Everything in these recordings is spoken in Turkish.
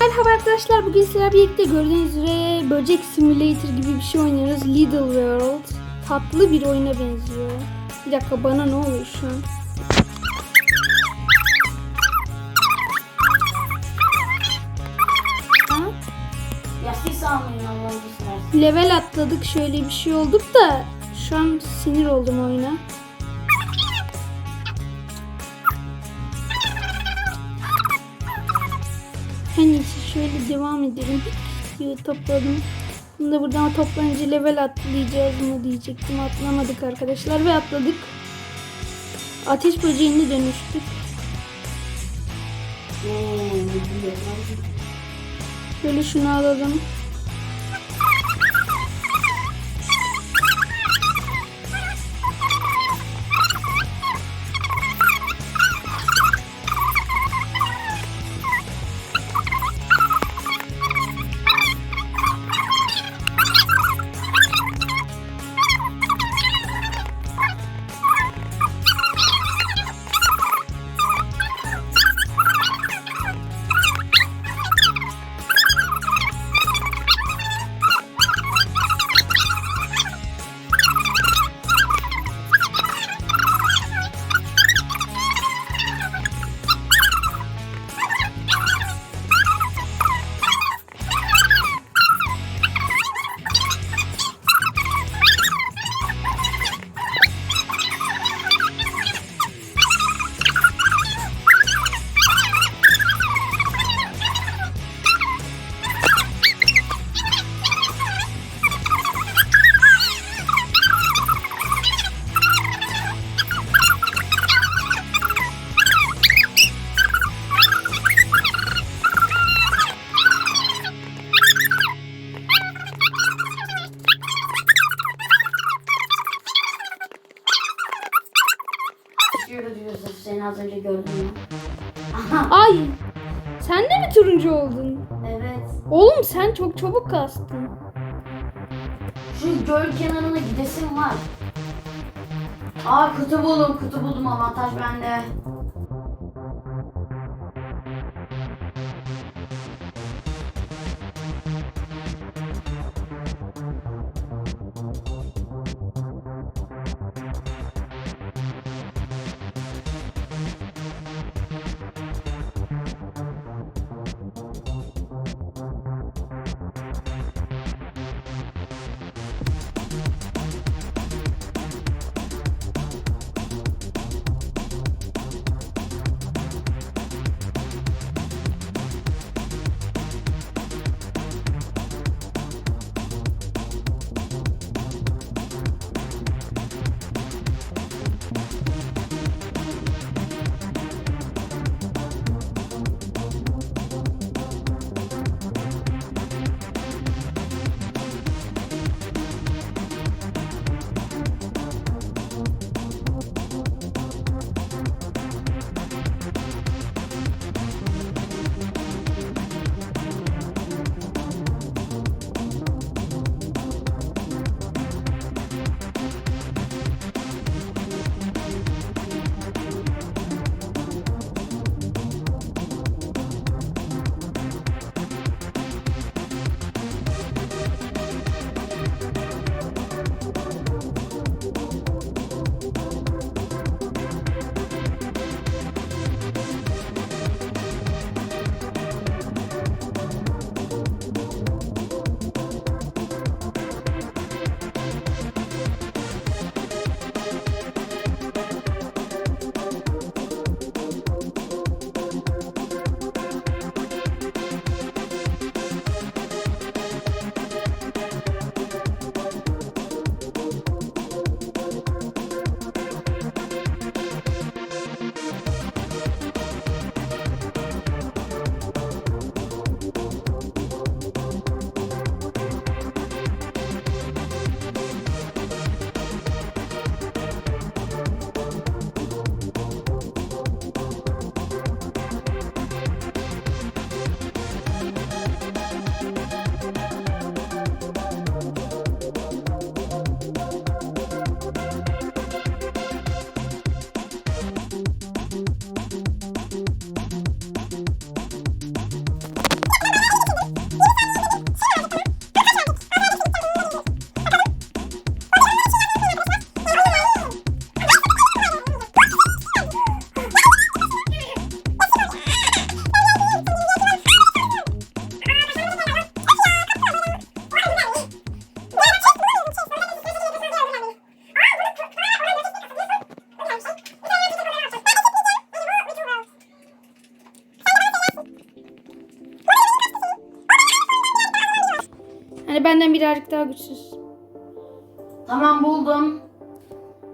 Merhaba arkadaşlar bugün sizlerle birlikte gördüğünüz üzere böcek simulator gibi bir şey oynuyoruz. Little World. Tatlı bir oyuna benziyor. Bir dakika bana ne oluyor şu an? Ya siz almayın Allah'ını. Level atladık şöyle bir şey olduk da şu an sinir oldum oyuna. En iyisi şöyle devam edelim. Diyor topladım. Bunu da buradan toplanınca level atlayacağız mı diyecektim. Atlamadık arkadaşlar ve atladık. Ateş böceğine dönüştük. Oo, ne biliyorum. Böyle şunu alalım. Turuncu oldun? Evet. Oğlum sen çok çabuk kastın. Şu göl kenarına gidesim var. Aa kutu buldum kutu buldum avantaj bende.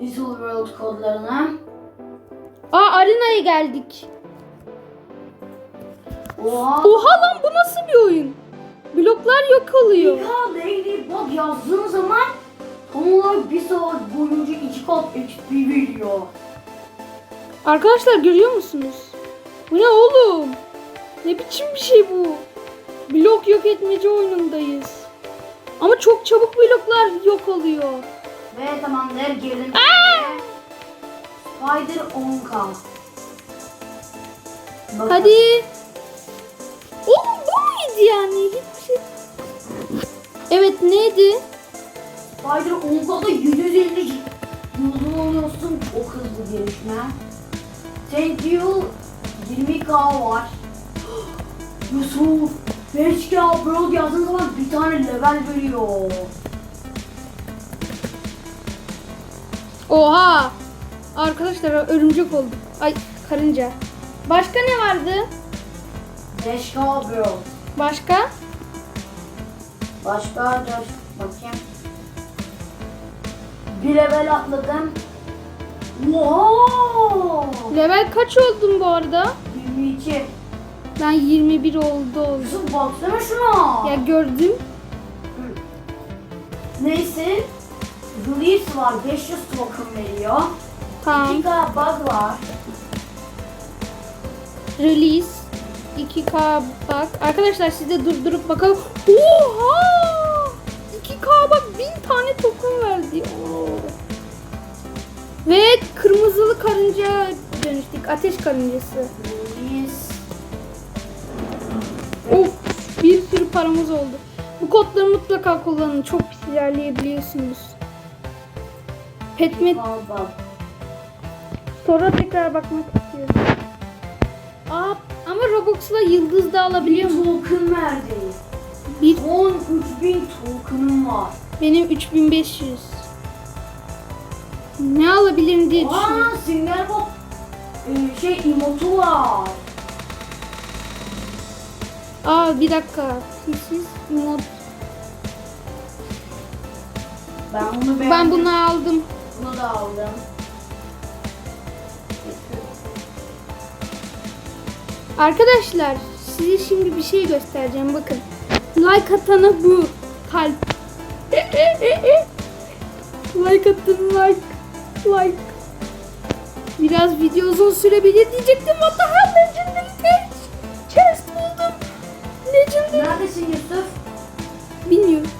Little World kodlarını. Aa arenaya geldik. Oha. Oha lan bu nasıl bir oyun? Bloklar yok oluyor. Ya Ladybug yazdığın zaman tam olarak bir saat boyunca iki kat XP veriyor. Arkadaşlar görüyor musunuz? Bu ne oğlum? Ne biçim bir şey bu? Blok yok etmece oyunundayız. Ama çok çabuk bloklar yok oluyor. Ve tamamdır girdim. Spider 10k. Bakın. Hadi. Oğlum bu muydu yani? Hiçbir şey. Evet neydi? Spider 10k'da 750 yıldız oluyorsun. Çok hızlı gelişme. Thank you 20k var. Yusuf 5k bro yazdığın zaman bir tane level veriyor. Oha. Arkadaşlar örümcek oldu. Ay karınca. Başka ne vardı? 5k bro. Başka? Başka dur bakayım. Bir level atladım. Wow! Level kaç oldun bu arada? 22. Ben 21 oldu oldu. Yusuf baksana şuna. Ya gördüm. Neyse. Release var 500 token veriyor. Tamam. 2k bug var. Release 2K bak. Arkadaşlar siz de durdurup bakalım. Oha! 2K bak 1000 tane token verdi. Oo. Ve kırmızılı karınca dönüştük. Ateş karıncası. Release. Of bir sürü paramız oldu. Bu kodları mutlaka kullanın. Çok pis ilerleyebiliyorsunuz. Petmet 2k bug. sonra tekrar bakmak istiyorum. Aa, ama Robux'la yıldız da alabiliyor Bir mu? token verdi. Bir, 13000 token'ım var. benim 3500. Ne alabilirim diye Aa, düşünüyorum. Singer Bob e, şey emotu var. Aa bir dakika. Siz mod. Ben bunu beğendim. Ben bunu aldım. Da aldım. Arkadaşlar size şimdi bir şey göstereceğim bakın. Like atana bu kalp. like atın like. Like. Biraz video uzun sürebilir diyecektim ama daha legendary chest. Chest buldum. Legendary. Neredesin Yusuf? Bilmiyorum.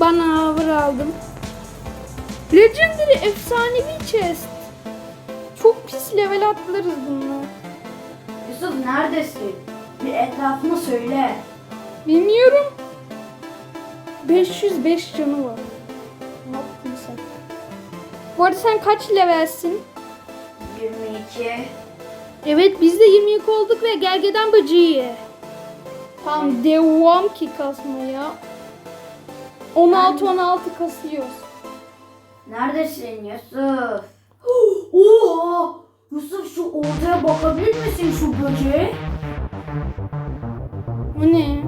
Bana avır aldım. Legendary efsanevi chest. Çok pis level atlarız bunlar. Yusuf neredesin? Bir etrafını söyle. Bilmiyorum. 505 canı var. Ne yaptın sen? Bu arada sen kaç levelsin? 22. Evet biz de 22 olduk ve gergeden böceği. Tamam devam ki kasmaya. 16-16 kasıyoruz. Neredesin Yusuf? Oha! Yusuf şu ortaya bakabilir misin şu böceğe? Bu ne?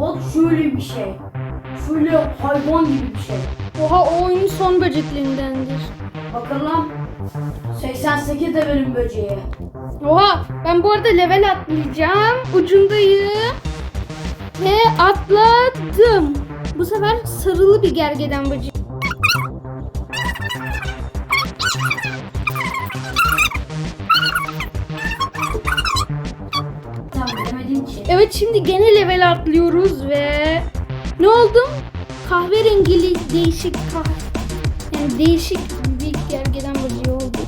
Bak şöyle bir şey. Şöyle hayvan gibi bir şey. Oha o oyunun son böceklerindendir. Bakalım. 88 de benim böceği. Oha ben bu arada level atlayacağım. Ucundayım. Ve atladım. Bu sefer sarılı bir gergeden böcek. Evet şimdi gene level atlıyoruz ve ne oldum? Kahverengili değişik kah yani değişik bir gergeden böceği oldu.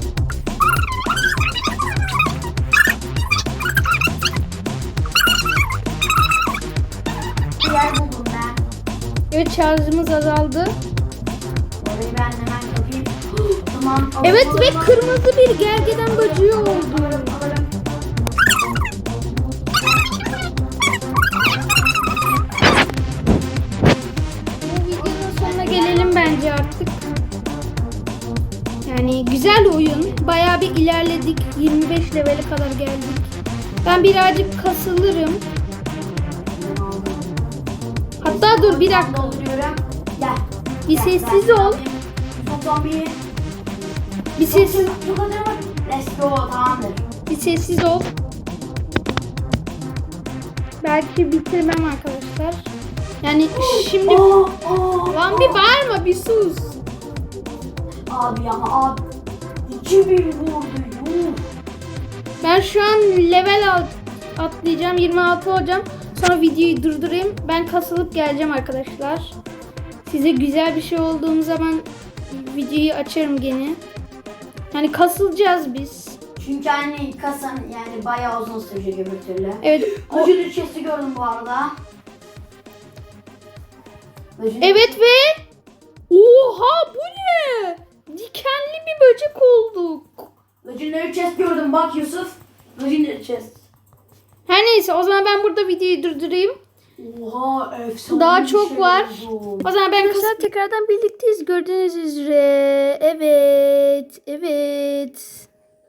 Yer buldum ben. Evet şarjımız azaldı. Orayı ben hemen kapayım. tamam. Evet ve kırmızı bir gergeden böceği oldu. Bayağı bir ilerledik. 25 levele kadar geldik. Ben birazcık kasılırım. Hatta dur bir dakika. Gel. Bir sessiz ol. Bir sessiz, bir sessiz ol. Belki bitirmem arkadaşlar. Yani şimdi lan bir bağırma bir sus. Abi ama abi. 2000 vurdu. Ben şu an level alt atlayacağım. 26 olacağım. Sonra videoyu durdurayım. Ben kasılıp geleceğim arkadaşlar. Size güzel bir şey olduğum zaman videoyu açarım gene. Yani kasılacağız biz. Çünkü hani kasan yani bayağı uzun sürecek öbür türlü. Evet. Öcül chest'i gördüm bu arada. Öcül- evet ve Oha bu ne? Dikenli bir böcek olduk. Legendary chest gördüm bak Yusuf. Legendary chest. Her neyse o zaman ben burada videoyu durdurayım. Oha efsane Daha bir çok şey var. oldu. O zaman ben kısa tekrardan birlikteyiz gördüğünüz üzere. Evet, evet.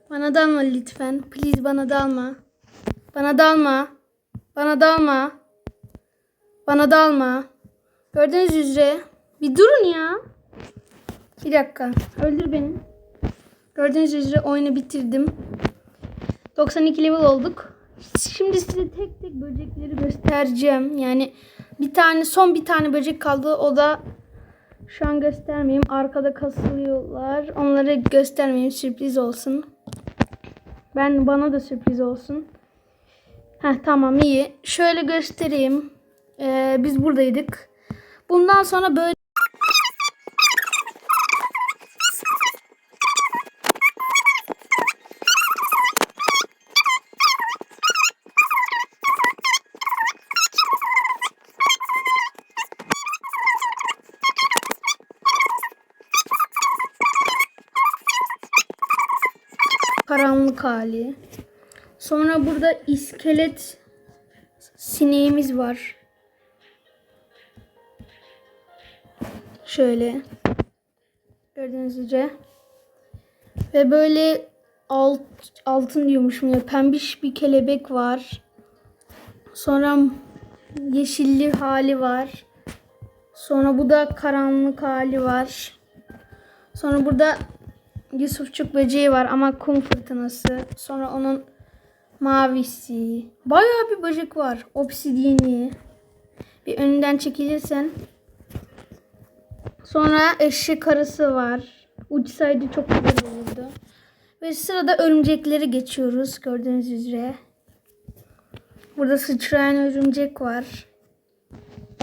Bana dalma lütfen. Please bana dalma. Bana dalma. Bana dalma. Bana dalma. Gördüğünüz üzere. Bir durun ya. Bir dakika. Öldür beni. Gördüğünüz üzere oyunu bitirdim. 92 level olduk. Şimdi size tek tek böcekleri göstereceğim. Yani bir tane son bir tane böcek kaldı. O da şu an göstermeyeyim. Arkada kasılıyorlar. Onları göstermeyeyim. Sürpriz olsun. Ben bana da sürpriz olsun. Heh tamam iyi. Şöyle göstereyim. Ee, biz buradaydık. Bundan sonra böyle karanlık hali. Sonra burada iskelet sineğimiz var. Şöyle. Gördüğünüz üzere. Ve böyle alt, altın diyormuşum ya pembiş bir kelebek var. Sonra yeşilli hali var. Sonra bu da karanlık hali var. Sonra burada Yusufçuk böceği var ama kum fırtınası. Sonra onun mavisi. Bayağı bir böcek var. Obsidiyeni. Bir önünden çekilirsen. Sonra eşek arısı var. Uçsaydı çok güzel olurdu. Ve sırada örümcekleri geçiyoruz gördüğünüz üzere. Burada sıçrayan örümcek var.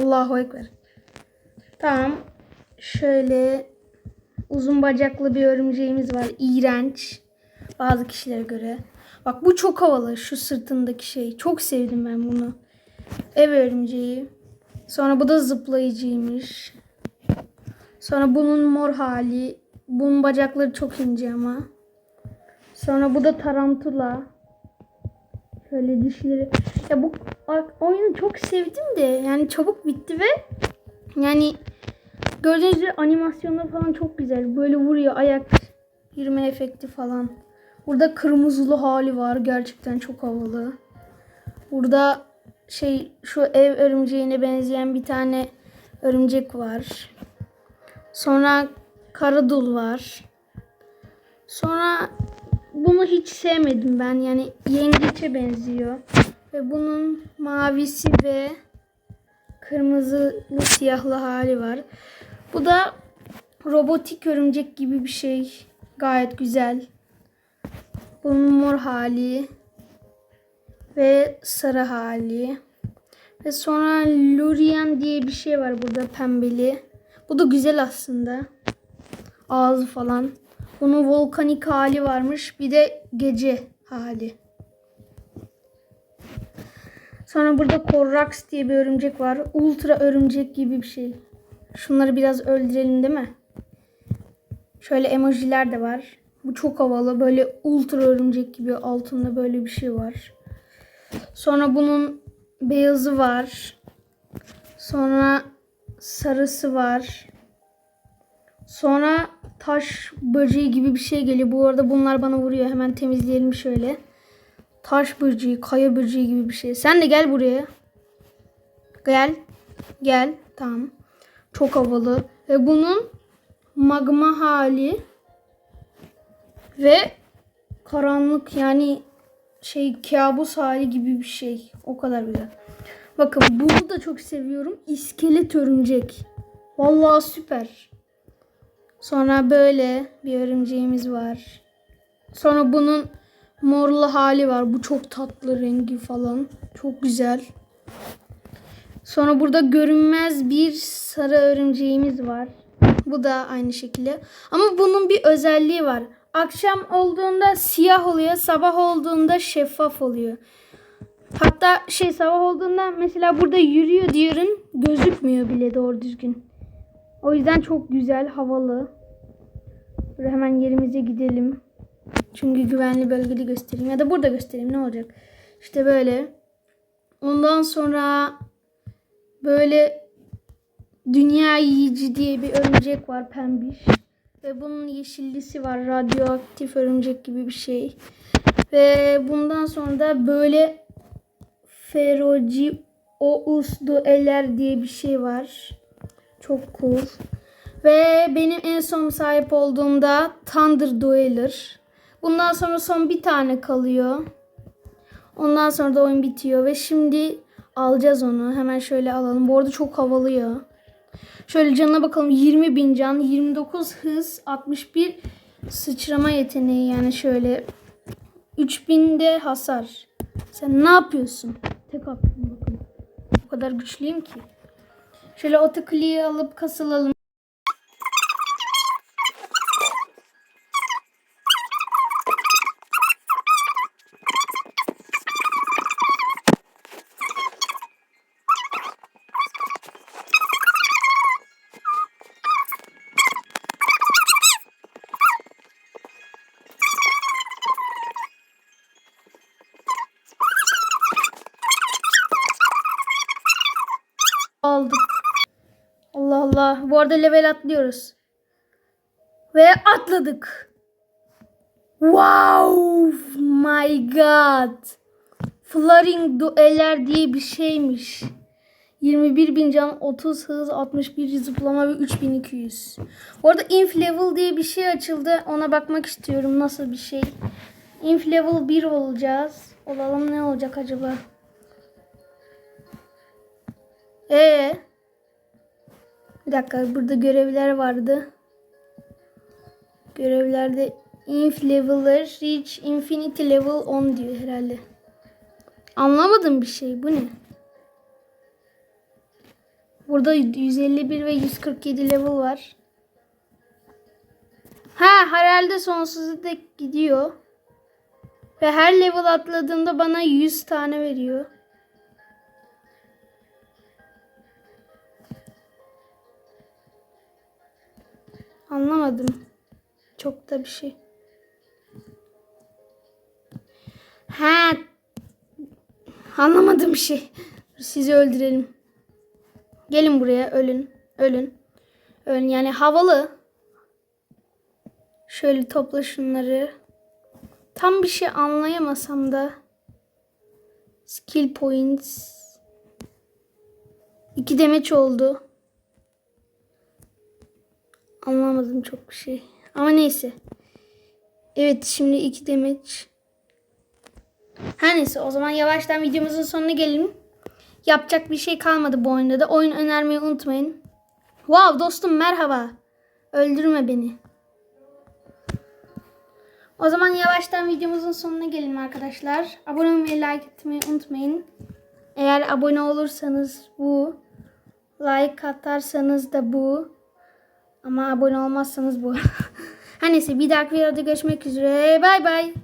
Allahu Ekber. Tamam. Şöyle uzun bacaklı bir örümceğimiz var. İğrenç. Bazı kişilere göre. Bak bu çok havalı. Şu sırtındaki şey. Çok sevdim ben bunu. Ev örümceği. Sonra bu da zıplayıcıymış. Sonra bunun mor hali. Bunun bacakları çok ince ama. Sonra bu da tarantula. Şöyle dişleri. Ya bu oyunu çok sevdim de yani çabuk bitti ve yani Gördüğünüz gibi animasyonları falan çok güzel. Böyle vuruyor ayak yürüme efekti falan. Burada kırmızılı hali var. Gerçekten çok havalı. Burada şey şu ev örümceğine benzeyen bir tane örümcek var. Sonra karadul var. Sonra bunu hiç sevmedim ben. Yani yengeçe benziyor. Ve bunun mavisi ve kırmızılı siyahlı hali var. Bu da robotik örümcek gibi bir şey. Gayet güzel. Bunun mor hali ve sarı hali. Ve sonra Lurian diye bir şey var burada pembeli. Bu da güzel aslında. Ağzı falan. Bunun volkanik hali varmış. Bir de gece hali. Sonra burada Korrax diye bir örümcek var. Ultra örümcek gibi bir şey. Şunları biraz öldürelim değil mi? Şöyle emojiler de var. Bu çok havalı. Böyle ultra örümcek gibi altında böyle bir şey var. Sonra bunun beyazı var. Sonra sarısı var. Sonra taş böceği gibi bir şey geliyor. Bu arada bunlar bana vuruyor. Hemen temizleyelim şöyle. Taş böceği, kaya böceği gibi bir şey. Sen de gel buraya. Gel. Gel. Tamam. Çok havalı. Ve bunun magma hali ve karanlık yani şey kabus hali gibi bir şey. O kadar güzel. Bakın bunu da çok seviyorum. İskelet örümcek. Vallahi süper. Sonra böyle bir örümceğimiz var. Sonra bunun morlu hali var. Bu çok tatlı rengi falan. Çok güzel. Sonra burada görünmez bir sarı örümceğimiz var. Bu da aynı şekilde. Ama bunun bir özelliği var. Akşam olduğunda siyah oluyor, sabah olduğunda şeffaf oluyor. Hatta şey sabah olduğunda mesela burada yürüyor diyorum gözükmüyor bile doğru düzgün. O yüzden çok güzel, havalı. Böyle hemen yerimize gidelim. Çünkü güvenli bölgede göstereyim ya da burada göstereyim ne olacak. İşte böyle. Ondan sonra böyle dünya yiyici diye bir örümcek var pembiş. Ve bunun yeşillisi var radyoaktif örümcek gibi bir şey. Ve bundan sonra da böyle Ferocious dueller diye bir şey var. Çok cool. Ve benim en son sahip olduğumda Thunder Dueler. Bundan sonra son bir tane kalıyor. Ondan sonra da oyun bitiyor ve şimdi alacağız onu. Hemen şöyle alalım. Bu arada çok havalı ya. Şöyle canına bakalım. 20 bin can, 29 hız, 61 sıçrama yeteneği yani şöyle 3000 de hasar. Sen ne yapıyorsun? Tek attım bakın. O kadar güçlüyüm ki. Şöyle otokliği alıp kasılalım. Bu arada level atlıyoruz. Ve atladık. Wow my god. Flaring dueller diye bir şeymiş. 21 bin can, 30 hız, 61 zıplama ve 3200. Bu arada inf level diye bir şey açıldı. Ona bakmak istiyorum nasıl bir şey. Inf level 1 olacağız. Olalım ne olacak acaba? Ee. Bir dakika burada görevler vardı. Görevlerde inf leveler reach infinity level 10 diyor herhalde. Anlamadım bir şey. Bu ne? Burada 151 ve 147 level var. Ha herhalde sonsuza dek gidiyor. Ve her level atladığımda bana 100 tane veriyor. Anlamadım. Çok da bir şey. Ha. Anlamadım bir şey. Sizi öldürelim. Gelin buraya ölün. Ölün. Ölün yani havalı. Şöyle topla şunları. Tam bir şey anlayamasam da. Skill points. İki demeç oldu. Anlamadım çok bir şey. Ama neyse. Evet şimdi iki demeç. Her neyse o zaman yavaştan videomuzun sonuna gelelim. Yapacak bir şey kalmadı bu oyunda da. Oyun önermeyi unutmayın. Wow dostum merhaba. Öldürme beni. O zaman yavaştan videomuzun sonuna gelelim arkadaşlar. Abone olmayı, like etmeyi unutmayın. Eğer abone olursanız bu. Like atarsanız da bu. Ama abone olmazsanız bu. Her neyse bir dahaki videoda görüşmek üzere. Bay bay.